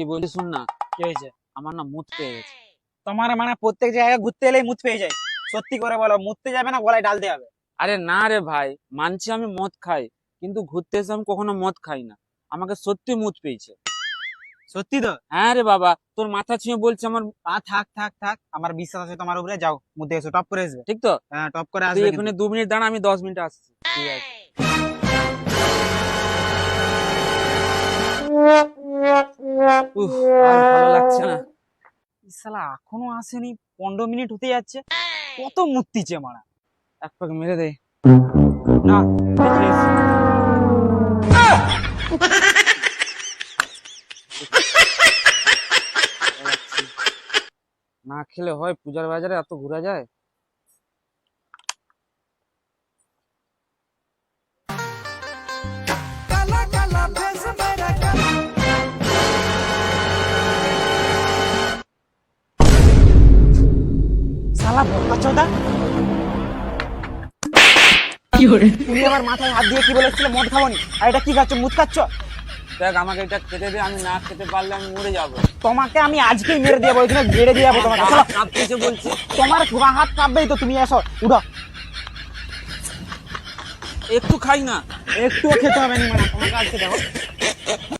কি বলি শুন না। কি হয়েছে? আমার না মুত পেয়ে গেছে। তোমার মানে প্রত্যেক জায়গায় ঘুরতে এলেই মুত পেয়ে যায়। সত্যি করে বলো মুততে যাবে না গলায় ডালতে হবে। আরে না রে ভাই মানছি আমি মদ খাই কিন্তু ঘুরতে এসে আমি কখনো মদ খাই না। আমাকে সত্যি মুত পেয়েছে। সত্যি তো? হ্যাঁ রে বাবা তোর মাথা ছুঁয়ে বলছে আমার আ থাক থাক থাক আমার বিশ্বাস আছে তোমার উপরে যাও মুতে এসো টপ করে আসবে। ঠিক তো? হ্যাঁ টপ করে আসবে এখানে দু মিনিট দাঁড়া আমি দশ মিনিট আসছি। ঠিক আছে। উফ, আর ভালো লাগছে না। কিন্তু। এখনও আসেনি পনেরো মিনিট হতে যাচ্ছে। কত মুত্তিছে মারা। এক পাক মেরে দে। না না খেলে হয় পূজার বাজারে এত ঘোরা যায়? শালা বোকা চোদা। তুমি আমার মাথায় হাত দিয়ে কি বলেছিলে? মদ খাবনি আর এটা কি খাচ্ছ? মুত খাচ্ছ? দেখ আমাকে এটা খেতে দে আমি না খেতে পারলে আমি মরে যাব। তোমাকে আমি আজকেই মেরে দিয়ে যাব এখানে গেড়ে দিয়ে যাব তোমাকে। চলো। কাঁপতেছে বলছে। তোমার ঘোড়া হাত কাঁপবেই তো তুমি এসো উঠো। একটু খাই না। একটুও খেতে হবে না মানে তোমাকে আজকে দেখো